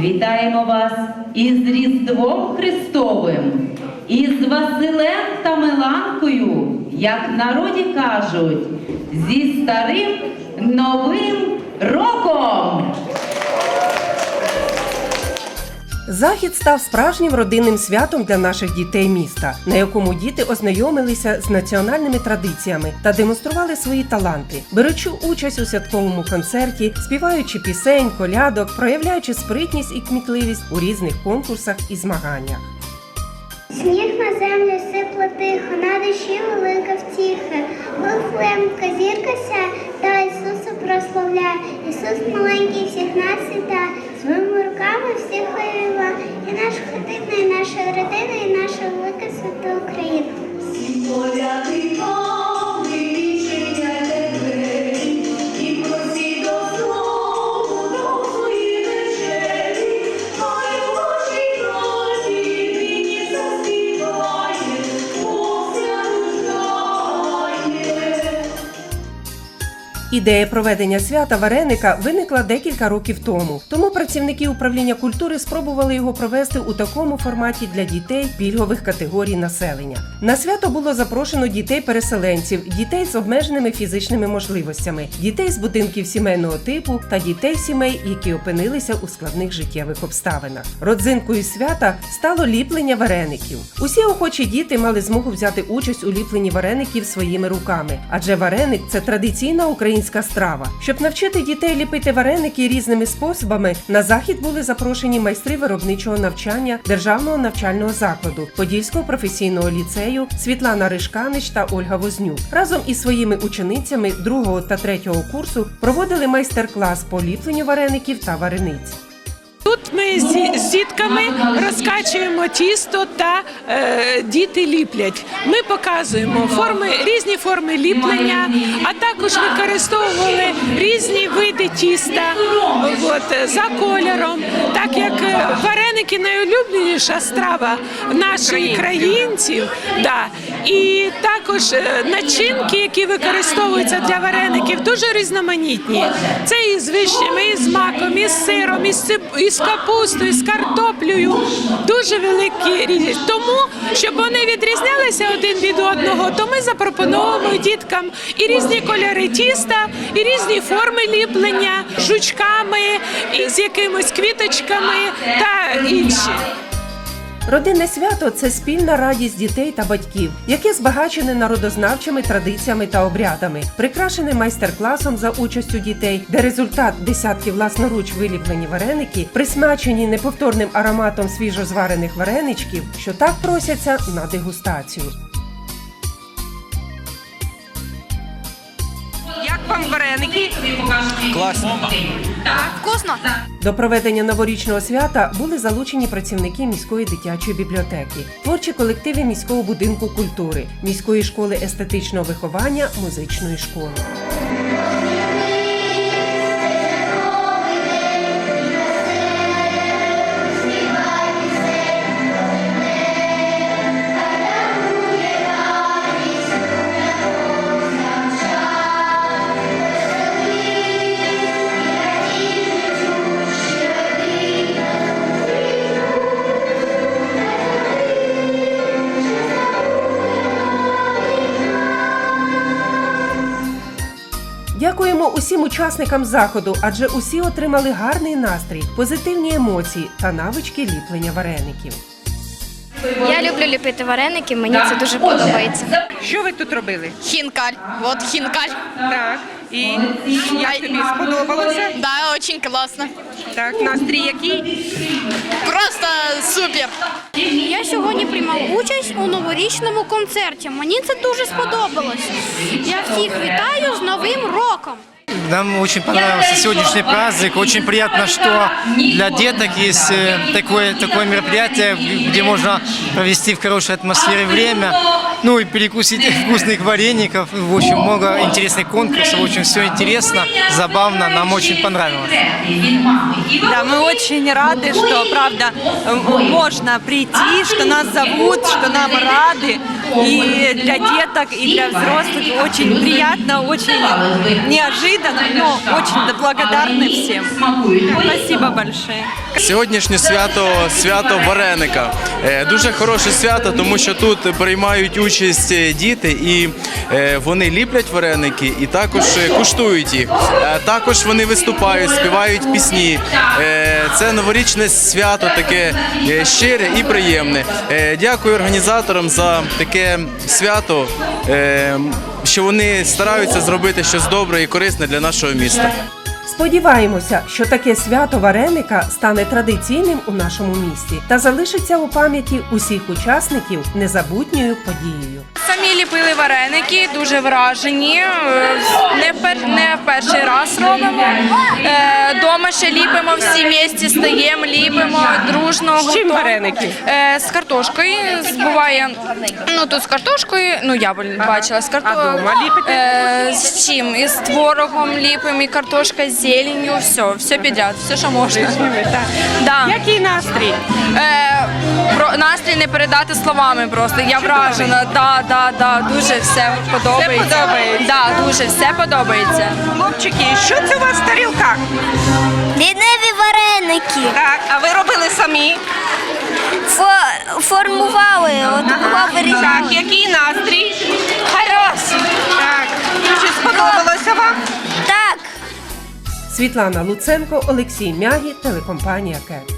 Вітаємо вас із Різдвом Христовим, із Василем та Миланкою, як народі кажуть, зі старим новим роком. Захід став справжнім родинним святом для наших дітей міста, на якому діти ознайомилися з національними традиціями та демонстрували свої таланти, беручи участь у святковому концерті, співаючи пісень, колядок, проявляючи спритність і кмітливість у різних конкурсах і змаганнях. Сніг на землю сипле тихо, на душі велика втіха. Вифлеємка зірка та Ісуса прославляє. Ісус маленький всіх нас вітає, своїми всіх. І нашу хатина, і нашу родину, і нашу велика святу Україна. Ідея проведення свята вареника виникла декілька років тому. Тому працівники управління культури спробували його провести у такому форматі для дітей пільгових категорій населення. На свято було запрошено дітей-переселенців, дітей з обмеженими фізичними можливостями, дітей з будинків сімейного типу та дітей сімей, які опинилися у складних життєвих обставинах. Родзинкою свята стало ліплення вареників. Усі охочі діти мали змогу взяти участь у ліпленні вареників своїми руками, адже вареник це традиційна українська страва. Щоб навчити дітей ліпити вареники різними способами, на захід були запрошені майстри виробничого навчання державного навчального закладу Подільського професійного ліцею Світлана Ришканич та Ольга Вознюк. Разом із своїми ученицями другого та третього курсу проводили майстер-клас по ліпленню вареників та варениць. Тут ми з, дітками розкачуємо тісто та е, діти ліплять. Ми показуємо форми, різні форми ліплення, а також використовували різні види тіста от, за кольором, так як е, вареники найулюбленіша страва наших країнців. Да. І також е, начинки, які використовуються для вареників, дуже різноманітні. Це і з вишнями, і з маком, і з сиром, і з, капустою, і з картоплею. Дуже великі різні. Тому, щоб вони відрізнялися один від одного, то ми запропонуємо діткам і різні кольори тіста, і різні форми ліплення, жучками, і з якимись квіточками та інші. Родинне свято це спільна радість дітей та батьків, яке збагачене народознавчими традиціями та обрядами, прикрашене майстер-класом за участю дітей, де результат десятки власноруч виліплені вареники, присмачені неповторним ароматом свіжозварених вареничків, що так просяться на дегустацію. Вам вареники? Класно. Вкусно? До проведення новорічного свята були залучені працівники міської дитячої бібліотеки, творчі колективи міського будинку культури, міської школи естетичного виховання, музичної школи. Дякуємо усім учасникам заходу, адже усі отримали гарний настрій, позитивні емоції та навички ліплення вареників. Я люблю ліпити вареники, мені це дуже подобається. Що ви тут робили? Хинкаль. Вот хинкаль. Так. І як тобі сподобалося? Да, очень классно. Так, настрій який? Просто супер. Сьогодні приймав участь у новорічному концерті. Мені це дуже сподобалось. Я всіх вітаю з Новим роком! Нам очень понравился сегодняшний праздник. Очень приятно, что для деток есть э, такое, такое мероприятие, где можно провести в хорошей атмосфере время, ну и перекусить вкусных вареников. В общем, много интересных конкурсов, очень все интересно, забавно, нам очень понравилось. Да, мы очень рады, что, правда, можно прийти, что нас зовут, что нам рады. И для деток, и для взрослых. Очень приятно, очень неожиданно, но очень благодарны всем. Спасибо большое. Сьогоднішнє свято свято вареника. Е, Дуже хороше свято, тому що тут приймають участь е, діти і е, вони ліплять вареники і також куштують їх. Також вони виступають, співають пісні. Це новорічне свято, таке щире і приємне. Дякую організаторам за таке свято, е, що вони стараються зробити щось добре і корисне для нашого міста. Сподіваємося, що таке свято вареника стане традиційним у нашому місті та залишиться у пам'яті усіх учасників незабутньою подією. Самі ліпили вареники, дуже вражені. Е, Не, пер, не перший раз робимо. Е, Дома ще ліпимо, всі місті стаємо, ліпимо дружно. З чим вареники? Е, з картошкою. Буває, ну тут з картошкою, ну я бачила з картошкою. Е, з чим? І з творогом ліпимо, і картошка з зеленню, все, все підряд, все, що можна. Да. Який настрій? Е, про настрій не передати словами просто. Я вражена. Да, да, да, дуже все подобається. Все подобається. Да, дуже все подобається. Хлопчики, що це у вас в тарілках? Ліниві вареники. Так, а ви робили самі? формували отакого Так, який настрій? Хороший. Так. Чи сподобалося вам? Так. Світлана Луценко, Олексій Мягі, телекомпанія КЕТ.